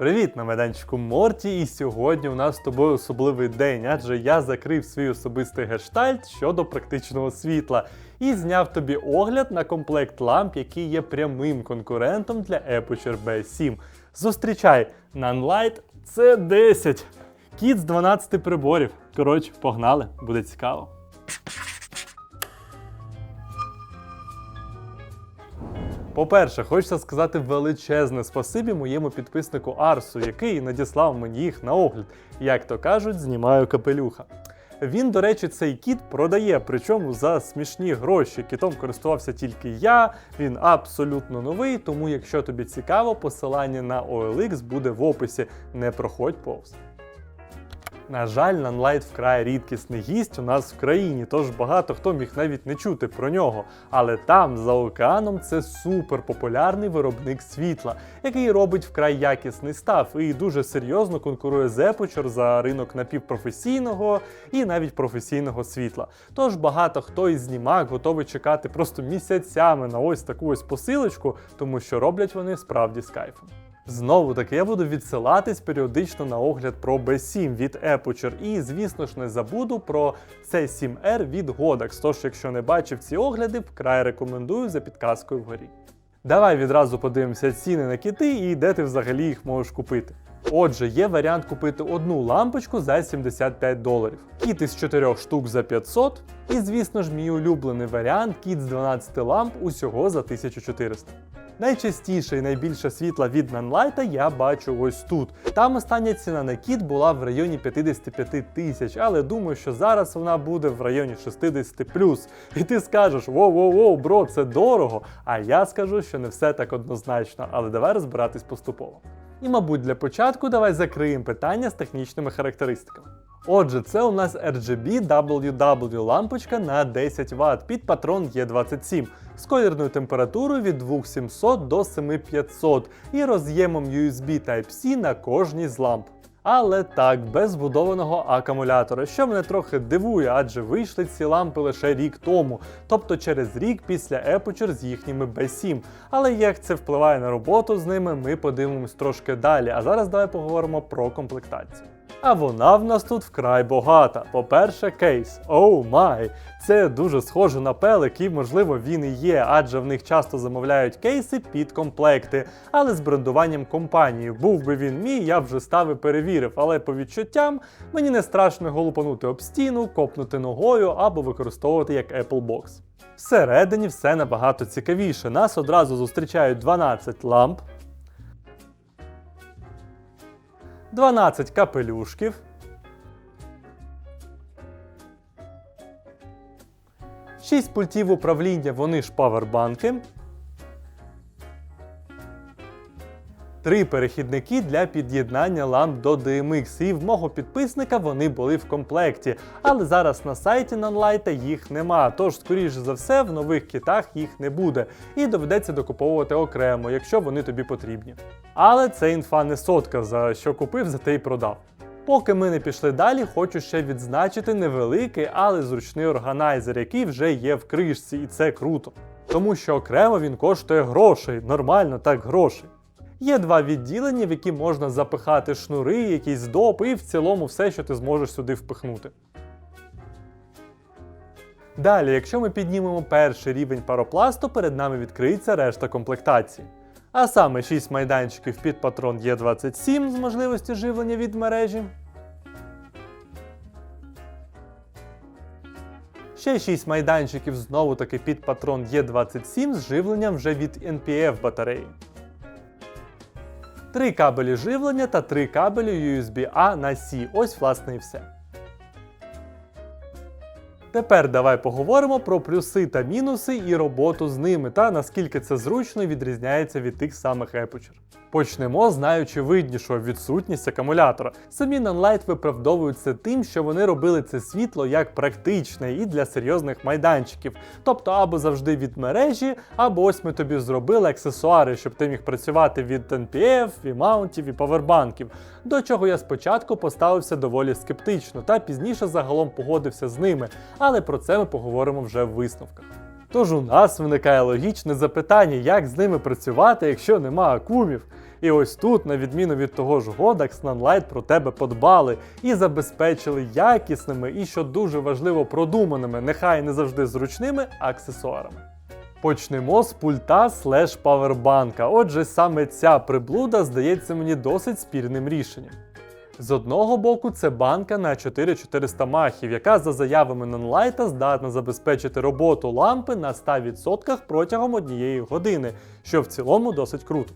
Привіт на майданчику Морті, і сьогодні у нас з тобою особливий день, адже я закрив свій особистий гештальт щодо практичного світла і зняв тобі огляд на комплект ламп, який є прямим конкурентом для Aputure B7. Зустрічай Nunlight C10. Кіт з 12 приборів. Коротше, погнали, буде цікаво. По-перше, хочеться сказати величезне спасибі моєму підписнику Арсу, який надіслав мені їх на огляд. Як то кажуть, знімаю капелюха. Він, до речі, цей кіт продає, причому за смішні гроші. Кітом користувався тільки я, він абсолютно новий, тому якщо тобі цікаво, посилання на OLX буде в описі. Не проходь повз. На жаль, Nunlight вкрай рідкісний гість у нас в країні, тож багато хто міг навіть не чути про нього. Але там, за океаном, це супер популярний виробник світла, який робить вкрай якісний став і дуже серйозно конкурує з Aputure за ринок напівпрофесійного і навіть професійного світла. Тож багато хто із знімак готовий чекати просто місяцями на ось таку ось посилочку, тому що роблять вони справді з кайфом. Знову таки, я буду відсилатись періодично на огляд про B7 від Aperture. І, звісно ж, не забуду про C7R від Godax. Тож, якщо не бачив ці огляди, вкрай рекомендую за підказкою вгорі. Давай відразу подивимося ціни на кіти і де ти взагалі їх можеш купити. Отже, є варіант купити одну лампочку за 75 доларів, кіт із 4 штук за 500, і, звісно ж, мій улюблений варіант кіт з 12 ламп усього за 1400. Найчастіше і найбільше світла від Nunlight я бачу ось тут. Там остання ціна на кіт була в районі 55 тисяч, але думаю, що зараз вона буде в районі 60 плюс. І ти скажеш: воу-воу-воу, бро, це дорого. А я скажу, що не все так однозначно, але давай розбиратись поступово. І, мабуть, для початку давай закриємо питання з технічними характеристиками. Отже, це у нас RGB WW лампочка на 10 Вт під патрон E27 з колірною температурою від 2700 до 7500 і роз'ємом USB Type-C на кожній з ламп. Але так, без збудованого акумулятора, що мене трохи дивує, адже вийшли ці лампи лише рік тому, тобто через рік після Aperture з їхніми B7. Але як це впливає на роботу з ними, ми подивимось трошки далі. А зараз давай поговоримо про комплектацію. А вона в нас тут вкрай багата. По-перше, кейс. Оу май! Це дуже схоже на пелик, і можливо він і є, адже в них часто замовляють кейси під комплекти, але з брендуванням компанії. Був би він мій, я вже став і перевірив, але по відчуттям мені не страшно його лупанути об стіну, копнути ногою або використовувати як Apple Box. Всередині все набагато цікавіше. Нас одразу зустрічають 12 ламп. 12 капелюшків. Шість пультів управління, вони ж павербанки. Три перехідники для під'єднання ламп до DMX. І в мого підписника вони були в комплекті. Але зараз на сайті Nunlight їх нема. Тож, скоріше за все, в нових китах їх не буде. І доведеться докуповувати окремо, якщо вони тобі потрібні. Але це інфа не сотка, за що купив, за те й продав. Поки ми не пішли далі, хочу ще відзначити невеликий, але зручний органайзер, який вже є в кришці, і це круто. Тому що окремо він коштує грошей, нормально так грошей. Є два відділення, в які можна запихати шнури, якісь доп, і в цілому все, що ти зможеш сюди впихнути. Далі, якщо ми піднімемо перший рівень паропласту, перед нами відкриється решта комплектації. А саме 6 майданчиків під патрон Е27 з можливості живлення від мережі. Ще 6 майданчиків знову таки під патрон Е27 з живленням вже від NPF батареї. Три кабелі живлення та три кабелі USB-A на C. Ось власне і все. Тепер давай поговоримо про плюси та мінуси і роботу з ними, та наскільки це зручно відрізняється від тих самих Aputure. Почнемо з найочевиднішого відсутність акумулятора. Самі Nunlight виправдовують це тим, що вони робили це світло як практичне і для серйозних майданчиків. Тобто або завжди від мережі, або ось ми тобі зробили аксесуари, щоб ти міг працювати від NPF, і маунтів і павербанків. До чого я спочатку поставився доволі скептично, та пізніше загалом погодився з ними, але про це ми поговоримо вже в висновках. Тож у нас виникає логічне запитання, як з ними працювати, якщо нема акумів. І ось тут, на відміну від того ж Godax, Nanlite про тебе подбали і забезпечили якісними і, що дуже важливо, продуманими, нехай не завжди зручними аксесуарами. Почнемо з пульта слеш павербанка. Отже, саме ця приблуда здається мені досить спірним рішенням. З одного боку, це банка на 4400 махів, яка за заявами Нонлайта здатна забезпечити роботу лампи на 100% протягом однієї години, що в цілому досить круто.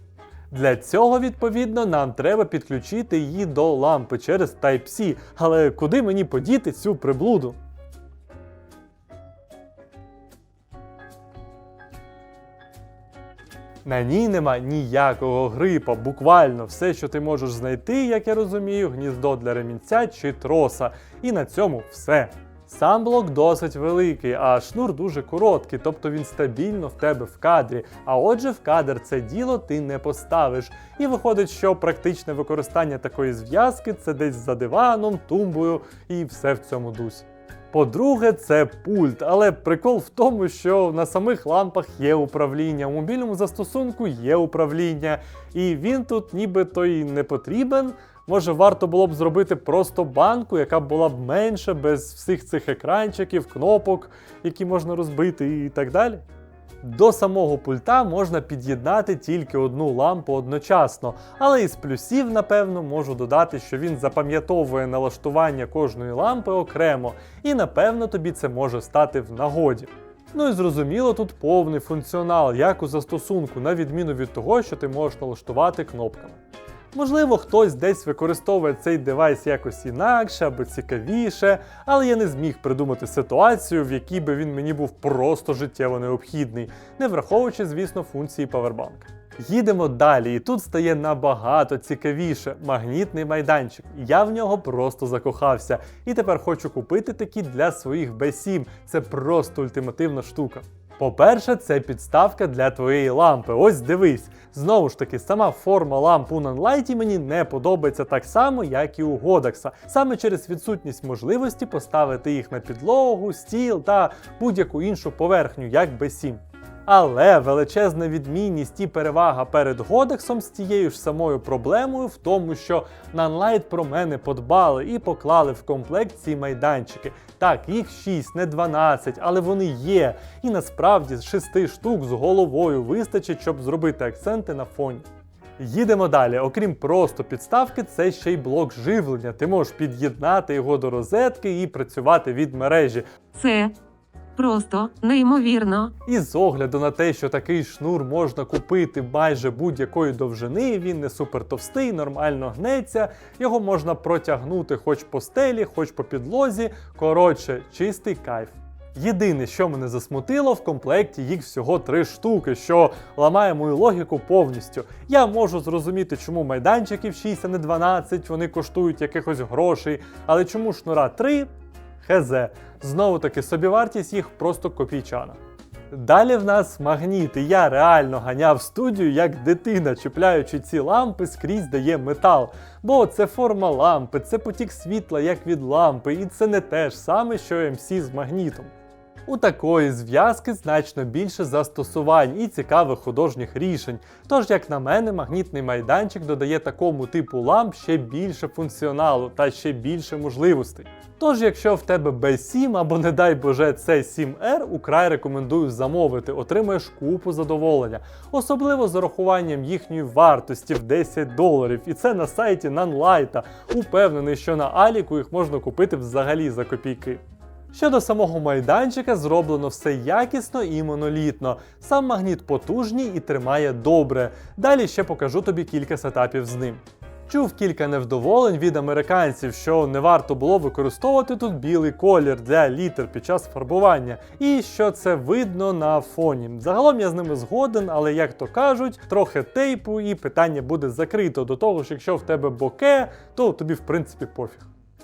Для цього, відповідно, нам треба підключити її до лампи через Type-C, але куди мені подіти цю приблуду? На ній нема ніякого грипа, буквально все, що ти можеш знайти, як я розумію, гніздо для ремінця чи троса. І на цьому все. Сам блок досить великий, а шнур дуже короткий, тобто він стабільно в тебе в кадрі. А отже, в кадр це діло ти не поставиш. І виходить, що практичне використання такої зв'язки це десь за диваном, тумбою і все в цьому дусі. По-друге, це пульт, але прикол в тому, що на самих лампах є управління, у мобільному застосунку є управління, і він тут нібито й не потрібен. Може, варто було б зробити просто банку, яка була б менша, без всіх цих екранчиків, кнопок, які можна розбити і так далі. До самого пульта можна під'єднати тільки одну лампу одночасно, але із плюсів, напевно, можу додати, що він запам'ятовує налаштування кожної лампи окремо, і напевно тобі це може стати в нагоді. Ну і зрозуміло, тут повний функціонал, як у застосунку, на відміну від того, що ти можеш налаштувати кнопками. Можливо, хтось десь використовує цей девайс якось інакше або цікавіше, але я не зміг придумати ситуацію, в якій би він мені був просто життєво необхідний, не враховуючи, звісно, функції павербанка. Їдемо далі, і тут стає набагато цікавіше магнітний майданчик. Я в нього просто закохався. І тепер хочу купити такі для своїх B7. Це просто ультимативна штука. По-перше, це підставка для твоєї лампи. Ось дивись. Знову ж таки, сама форма ламп у Nanlite мені не подобається так само, як і у Godax. Саме через відсутність можливості поставити їх на підлогу, стіл та будь-яку іншу поверхню, як B7. Але величезна відмінність і перевага перед Годексом з тією ж самою проблемою в тому, що Nanlite про мене подбали і поклали в комплект ці майданчики. Так, їх 6, не 12, але вони є. І насправді з 6 штук з головою вистачить, щоб зробити акценти на фоні. Їдемо далі. Окрім просто підставки, це ще й блок живлення. Ти можеш під'єднати його до розетки і працювати від мережі. Це просто неймовірно. І з огляду на те, що такий шнур можна купити майже будь-якої довжини, він не супер товстий, нормально гнеться, його можна протягнути хоч по стелі, хоч по підлозі. Коротше, чистий кайф. Єдине, що мене засмутило, в комплекті їх всього три штуки, що ламає мою логіку повністю. Я можу зрозуміти, чому майданчиків 6, а не 12, вони коштують якихось грошей, але чому шнура 3? Хз. Знову таки, собівартість їх просто копійчана. Далі в нас магніти. Я реально ганяв студію як дитина, чіпляючи ці лампи скрізь дає метал. Бо це форма лампи, це потік світла як від лампи, і це не те ж саме, що MC з магнітом. У такої зв'язки значно більше застосувань і цікавих художніх рішень. Тож, як на мене, магнітний майданчик додає такому типу ламп ще більше функціоналу та ще більше можливостей. Тож, якщо в тебе B7 або, не дай Боже, C7R, украй рекомендую замовити, отримаєш купу задоволення, особливо з урахуванням їхньої вартості в 10 доларів. І це на сайті Nanlite. Упевнений, що на Аліку їх можна купити взагалі за копійки. Щодо самого майданчика, зроблено все якісно і монолітно. Сам магніт потужний і тримає добре. Далі ще покажу тобі кілька сетапів з ним. Чув кілька невдоволень від американців, що не варто було використовувати тут білий колір для літер під час фарбування, і що це видно на фоні. Загалом я з ними згоден, але як то кажуть, трохи тейпу і питання буде закрито. До того ж, якщо в тебе боке, то тобі в принципі пофіг.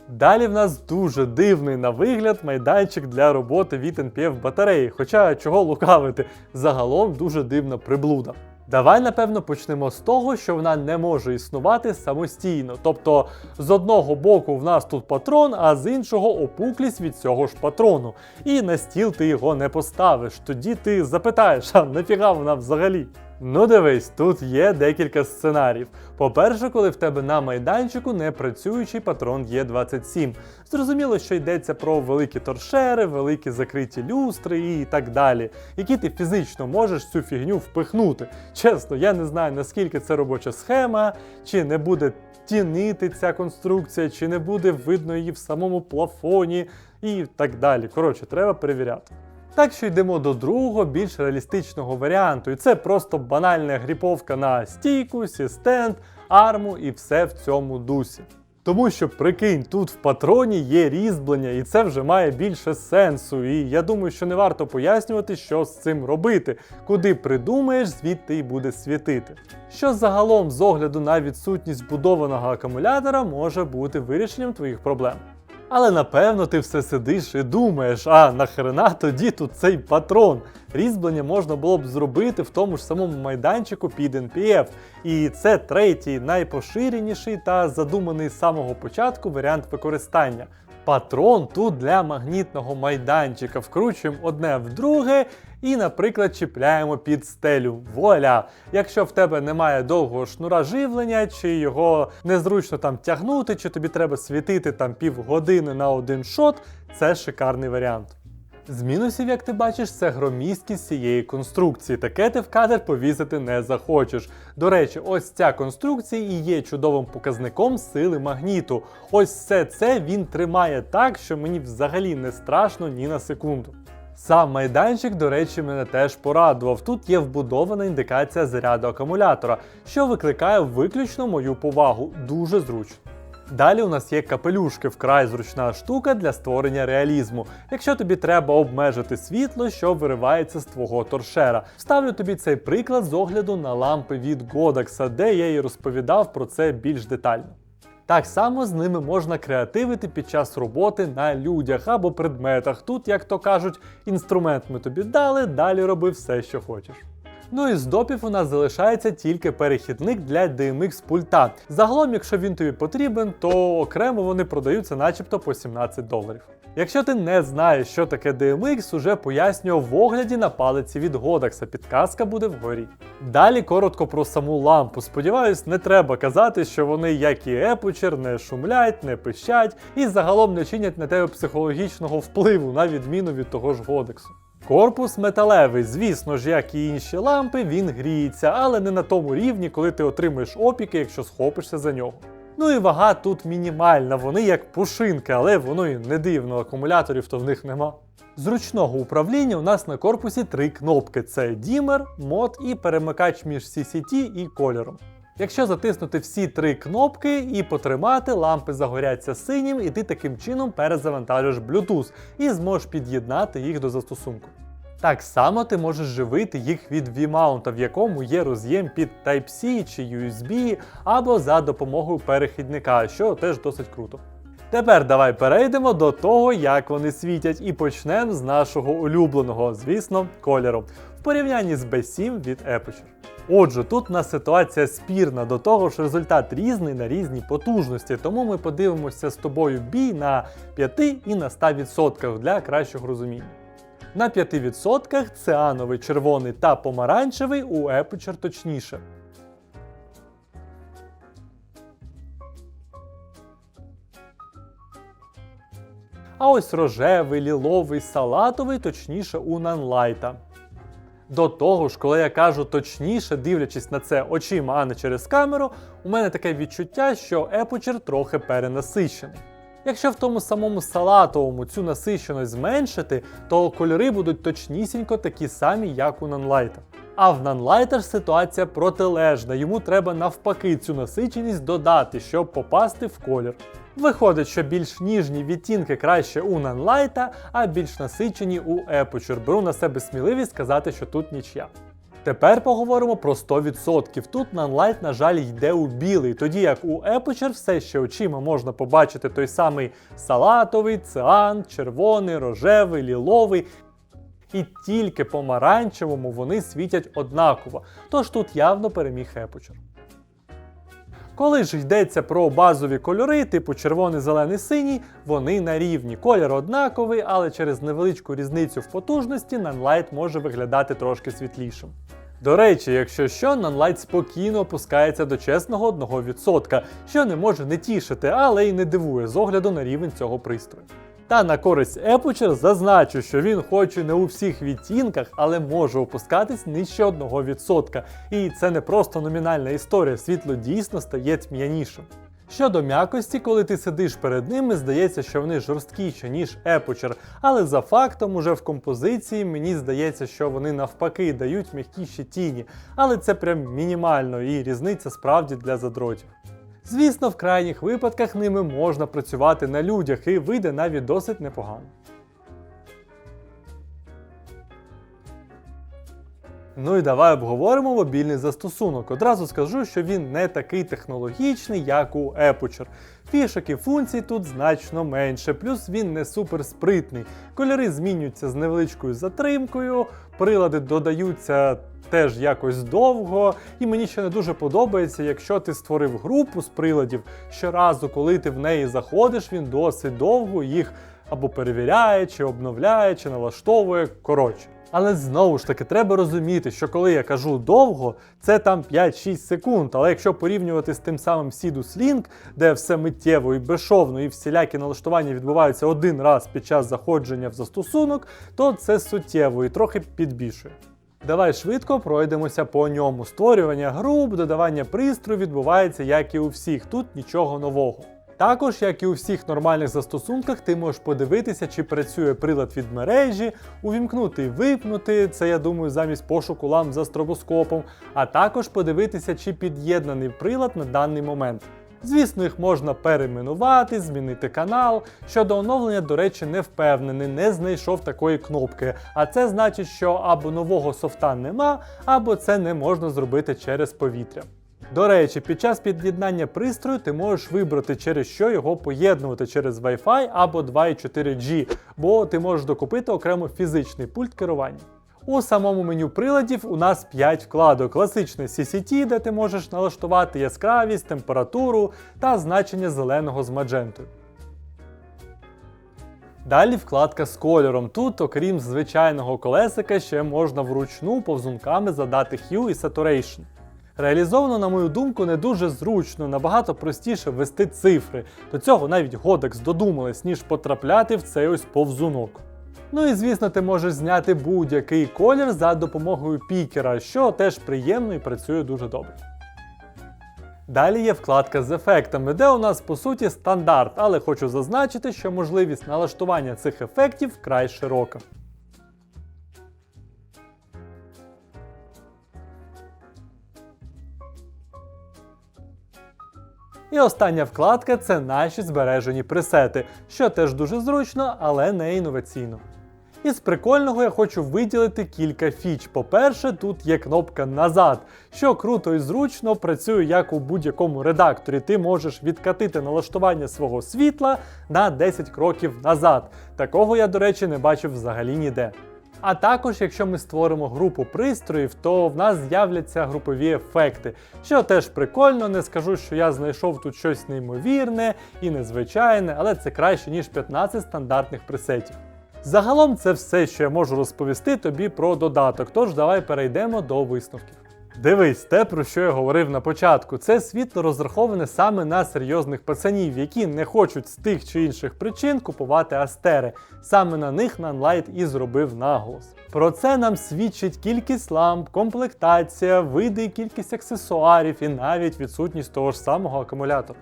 Далі в нас дуже дивний на вигляд майданчик для роботи від NPF батареї, хоча чого лукавити, загалом дуже дивна приблуда. Давай, напевно, почнемо з того, що вона не може існувати самостійно. Тобто, з одного боку в нас тут патрон, а з іншого опуклість від цього ж патрону. І на стіл ти його не поставиш. Тоді ти запитаєш, а нафіга вона взагалі? Ну дивись, тут є декілька сценаріїв. По-перше, коли в тебе на майданчику не працюючий патрон Є27. Зрозуміло, що йдеться про великі торшери, великі закриті люстри і так далі, які ти фізично можеш цю фігню впихнути. Чесно, я не знаю наскільки це робоча схема, чи не буде тінити ця конструкція, чи не буде видно її в самому плафоні і так далі. Коротше, треба перевіряти. Так що йдемо до другого, більш реалістичного варіанту, і це просто банальна гріповка на стійку, сістенд, арму і все в цьому дусі. Тому що прикинь, тут в патроні є різьблення, і це вже має більше сенсу. І я думаю, що не варто пояснювати, що з цим робити. Куди придумаєш, звідти й буде світити. Що загалом, з огляду на відсутність будованого акумулятора, може бути вирішенням твоїх проблем. Але напевно ти все сидиш і думаєш, а нахрена тоді тут цей патрон? Різьблення можна було б зробити в тому ж самому майданчику під NPF. І це третій, найпоширеніший та задуманий з самого початку варіант використання. Патрон тут для магнітного майданчика. Вкручуємо одне в друге і, наприклад, чіпляємо під стелю. Вуаля! Якщо в тебе немає довгого шнура живлення, чи його незручно там тягнути, чи тобі треба світити там півгодини на один шот, це шикарний варіант. З мінусів, як ти бачиш, це громісткість цієї конструкції. Таке ти в кадр повісити не захочеш. До речі, ось ця конструкція і є чудовим показником сили магніту. Ось все це він тримає так, що мені взагалі не страшно ні на секунду. Сам майданчик, до речі, мене теж порадував. Тут є вбудована індикація заряду акумулятора, що викликає виключно мою повагу. Дуже зручно. Далі у нас є капелюшки, вкрай зручна штука для створення реалізму. Якщо тобі треба обмежити світло, що виривається з твого торшера. Вставлю тобі цей приклад з огляду на лампи від Godox, де я і розповідав про це більш детально. Так само з ними можна креативити під час роботи на людях або предметах. Тут, як то кажуть, інструмент ми тобі дали, далі роби все, що хочеш. Ну і з допів у нас залишається тільки перехідник для DMX пульта. Загалом, якщо він тобі потрібен, то окремо вони продаються начебто по 17 доларів. Якщо ти не знаєш, що таке DMX, уже пояснював в огляді на палиці від Godox, підказка буде вгорі. Далі коротко про саму лампу. Сподіваюсь, не треба казати, що вони, як і Aputure, не шумлять, не пищать і загалом не чинять на тебе психологічного впливу, на відміну від того ж Годексу. Корпус металевий, звісно ж, як і інші лампи, він гріється, але не на тому рівні, коли ти отримуєш опіки, якщо схопишся за нього. Ну і вага тут мінімальна, вони як пушинки, але воно і не дивно, акумуляторів то в них нема. Зручного управління у нас на корпусі три кнопки: це дімер, мод і перемикач між CCT і кольором. Якщо затиснути всі три кнопки і потримати, лампи загоряться синім, і ти таким чином перезавантажиш Bluetooth і зможеш під'єднати їх до застосунку. Так само ти можеш живити їх від V-маунта, в якому є роз'єм під Type-C чи USB, або за допомогою перехідника, що теж досить круто. Тепер давай перейдемо до того, як вони світять, і почнемо з нашого улюбленого, звісно, кольору, в порівнянні з B7 від Aputure. Отже, тут у нас ситуація спірна, до того ж результат різний на різній потужності, тому ми подивимося з тобою бій на 5 і на 100% для кращого розуміння. На 5% циановий, червоний та помаранчевий у Aputure точніше. А ось рожевий, ліловий, салатовий, точніше у Нанлайта. До того ж, коли я кажу точніше, дивлячись на це очима, а не через камеру, у мене таке відчуття, що Aputure трохи перенасичений. Якщо в тому самому салатовому цю насиченість зменшити, то кольори будуть точнісінько такі самі, як у Nunlight. А в ж ситуація протилежна, йому треба навпаки цю насиченість додати, щоб попасти в колір. Виходить, що більш ніжні відтінки краще у Nunlight, а більш насичені у Aputure. Беру на себе сміливість сказати, що тут нічия. Тепер поговоримо про 100%. Тут Nunlight, на жаль, йде у білий, тоді як у Aperture все ще очима можна побачити той самий салатовий, циан, червоний, рожевий, ліловий. І тільки помаранчевому вони світять однаково, тож тут явно переміг Aputure. Коли ж йдеться про базові кольори, типу червоний, зелений, синій, вони на рівні. Колір однаковий, але через невеличку різницю в потужності Nunlight може виглядати трошки світлішим. До речі, якщо що, Nunlight спокійно опускається до чесного 1%, що не може не тішити, але й не дивує з огляду на рівень цього пристрою. Та на користь Aputure зазначу, що він хоч і не у всіх відтінках, але може опускатись нижче 1%. І це не просто номінальна історія, світло дійсно стає тьмянішим. Щодо м'якості, коли ти сидиш перед ними, здається, що вони жорсткіші, ніж Aputure, але за фактом, уже в композиції мені здається, що вони навпаки дають м'якіші тіні, але це прям мінімально і різниця справді для задротів. Звісно, в крайніх випадках ними можна працювати на людях і вийде навіть досить непогано. Ну і давай обговоримо мобільний застосунок. Одразу скажу, що він не такий технологічний, як у Aputure. Фішок і функцій тут значно менше, плюс він не супер спритний. Кольори змінюються з невеличкою затримкою, прилади додаються теж якось довго, і мені ще не дуже подобається, якщо ти створив групу з приладів, щоразу, коли ти в неї заходиш, він досить довго їх або перевіряє, чи обновляє, чи налаштовує. Коротше. Але знову ж таки, треба розуміти, що коли я кажу довго, це там 5-6 секунд. Але якщо порівнювати з тим самим Sidus Link, де все миттєво і безшовно, і всілякі налаштування відбуваються один раз під час заходження в застосунок, то це суттєво і трохи підбільшує. Давай швидко пройдемося по ньому. Створювання груп, додавання пристрою відбувається як і у всіх, тут нічого нового. Також, як і у всіх нормальних застосунках, ти можеш подивитися, чи працює прилад від мережі, увімкнути і випнути, це я думаю, замість пошуку ламп за стробоскопом, а також подивитися, чи під'єднаний прилад на даний момент. Звісно, їх можна перейменувати, змінити канал. Щодо оновлення, до речі, не впевнений, не знайшов такої кнопки. А це значить, що або нового софта нема, або це не можна зробити через повітря. До речі, під час під'єднання пристрою ти можеш вибрати, через що його поєднувати через Wi-Fi або 2.4G, бо ти можеш докупити окремо фізичний пульт керування. У самому меню приладів у нас 5 вкладок: класичне CCT, де ти можеш налаштувати яскравість, температуру та значення зеленого з маджентою. Далі вкладка з кольором. Тут, окрім звичайного колесика, ще можна вручну повзунками задати Hue і Saturation. Реалізовано, на мою думку, не дуже зручно, набагато простіше ввести цифри. До цього навіть Godex додумались, ніж потрапляти в цей ось повзунок. Ну і звісно, ти можеш зняти будь-який колір за допомогою пікера, що теж приємно і працює дуже добре. Далі є вкладка з ефектами, де у нас по суті стандарт, але хочу зазначити, що можливість налаштування цих ефектів вкрай широка. І остання вкладка це наші збережені пресети, що теж дуже зручно, але не інноваційно. Із прикольного я хочу виділити кілька фіч. По-перше, тут є кнопка назад, що круто і зручно працює як у будь-якому редакторі. Ти можеш відкатити налаштування свого світла на 10 кроків назад. Такого я, до речі, не бачив взагалі ніде. А також, якщо ми створимо групу пристроїв, то в нас з'являться групові ефекти, що теж прикольно, не скажу, що я знайшов тут щось неймовірне і незвичайне, але це краще, ніж 15 стандартних пресетів. Загалом це все, що я можу розповісти тобі про додаток, тож давай перейдемо до висновків. Дивись, те, про що я говорив на початку, це світло розраховане саме на серйозних пацанів, які не хочуть з тих чи інших причин купувати астери. Саме на них Nunlight і зробив наголос. Про це нам свідчить кількість ламп, комплектація, види кількість аксесуарів і навіть відсутність того ж самого акумулятора.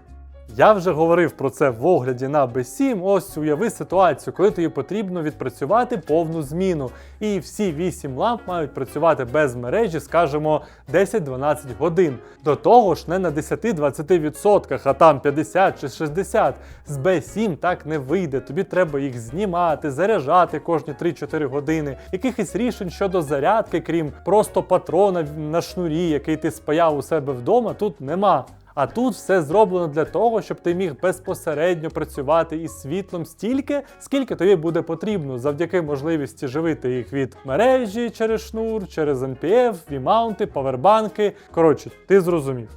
Я вже говорив про це в огляді на B7. Ось уяви ситуацію, коли тобі потрібно відпрацювати повну зміну. І всі 8 ламп мають працювати без мережі, скажімо, 10-12 годин. До того ж, не на 10-20%, а там 50 чи 60. З B7 так не вийде. Тобі треба їх знімати, заряджати кожні 3-4 години. Якихось рішень щодо зарядки, крім просто патрона на шнурі, який ти спаяв у себе вдома, тут нема. А тут все зроблено для того, щоб ти міг безпосередньо працювати із світлом стільки, скільки тобі буде потрібно, завдяки можливості живити їх від мережі через шнур, через NPF, V-маунти, павербанки. Коротше, ти зрозумів.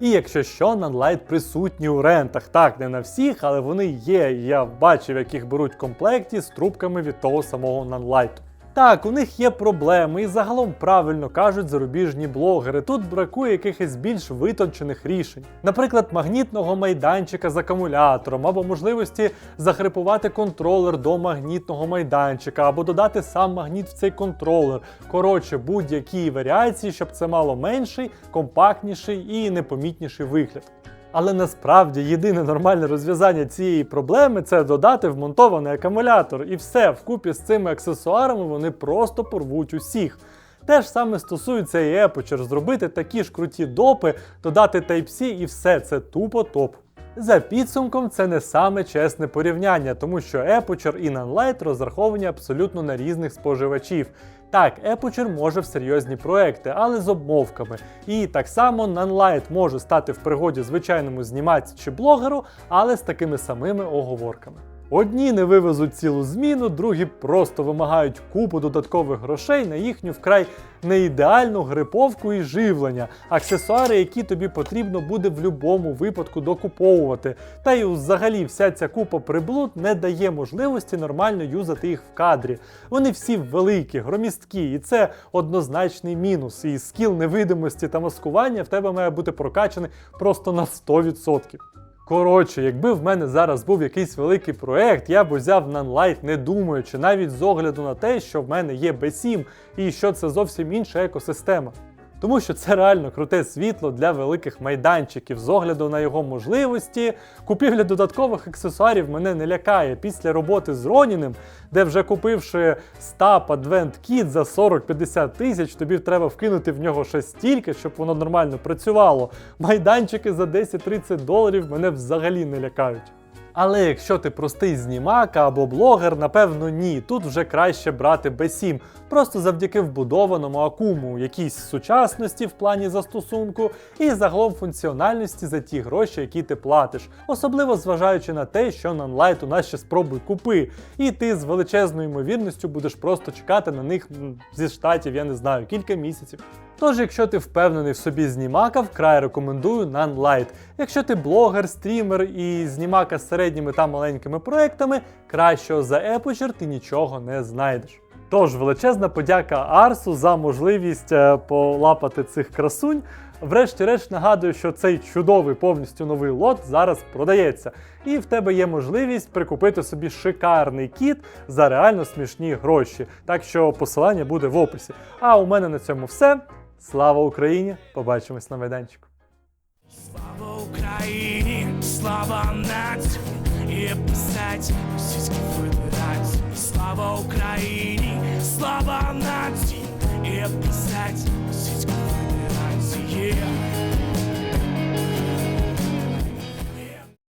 І якщо що, Nunlight присутні у рентах. Так, не на всіх, але вони є. Я бачив, яких беруть в комплекті з трубками від того самого Nunlight. Так, у них є проблеми, і загалом правильно кажуть зарубіжні блогери. Тут бракує якихось більш витончених рішень. Наприклад, магнітного майданчика з акумулятором, або можливості захрипувати контролер до магнітного майданчика, або додати сам магніт в цей контролер. Коротше, будь-які варіації, щоб це мало менший, компактніший і непомітніший вигляд. Але насправді єдине нормальне розв'язання цієї проблеми це додати вмонтований акумулятор, і все, вкупі з цими аксесуарами вони просто порвуть усіх. Те ж саме стосується і Aperture, зробити такі ж круті допи, додати Type-C і все, це тупо топ. За підсумком, це не саме чесне порівняння, тому що Aperture і Nanlite розраховані абсолютно на різних споживачів. Так, Aperture може в серйозні проекти, але з обмовками. І так само Nanlite може стати в пригоді звичайному знімаці чи блогеру, але з такими самими оговорками. Одні не вивезуть цілу зміну, другі просто вимагають купу додаткових грошей на їхню вкрай неідеальну гриповку і живлення, аксесуари, які тобі потрібно буде в будь-якому випадку докуповувати. Та й взагалі вся ця купа приблуд не дає можливості нормально юзати їх в кадрі. Вони всі великі, громісткі, і це однозначний мінус. І скіл невидимості та маскування в тебе має бути прокачаний просто на 100%. Коротше, якби в мене зараз був якийсь великий проект, я б взяв Nanlite не думаючи, навіть з огляду на те, що в мене є B7 і що це зовсім інша екосистема. Тому що це реально круте світло для великих майданчиків з огляду на його можливості. Купівля додаткових аксесуарів мене не лякає після роботи з Роніним, де вже купивши стап Advent Kit за 40-50 тисяч, тобі треба вкинути в нього ще стільки, щоб воно нормально працювало. Майданчики за 10-30 доларів мене взагалі не лякають. Але якщо ти простий знімак або блогер, напевно ні. Тут вже краще брати B7, просто завдяки вбудованому акуму, якійсь сучасності в плані застосунку і загалом функціональності за ті гроші, які ти платиш. Особливо зважаючи на те, що Nanlite у нас ще спробуй купи, і ти з величезною ймовірністю будеш просто чекати на них зі штатів, я не знаю, кілька місяців. Тож, якщо ти впевнений в собі знімака, вкрай рекомендую Nanlite. Якщо ти блогер, стрімер і знімака з середніми та маленькими проектами, кращого за Aperture ти нічого не знайдеш. Тож величезна подяка Арсу за можливість е, полапати цих красунь. Врешті-решт нагадую, що цей чудовий повністю новий лот зараз продається, і в тебе є можливість прикупити собі шикарний кіт за реально смішні гроші. Так що посилання буде в описі. А у мене на цьому все. Слава Україні! Побачимось на майданчику. Слава Україні, слава нації, і писать Російській Федерації. Слава Україні, слава нації, і писать Російській Федерації.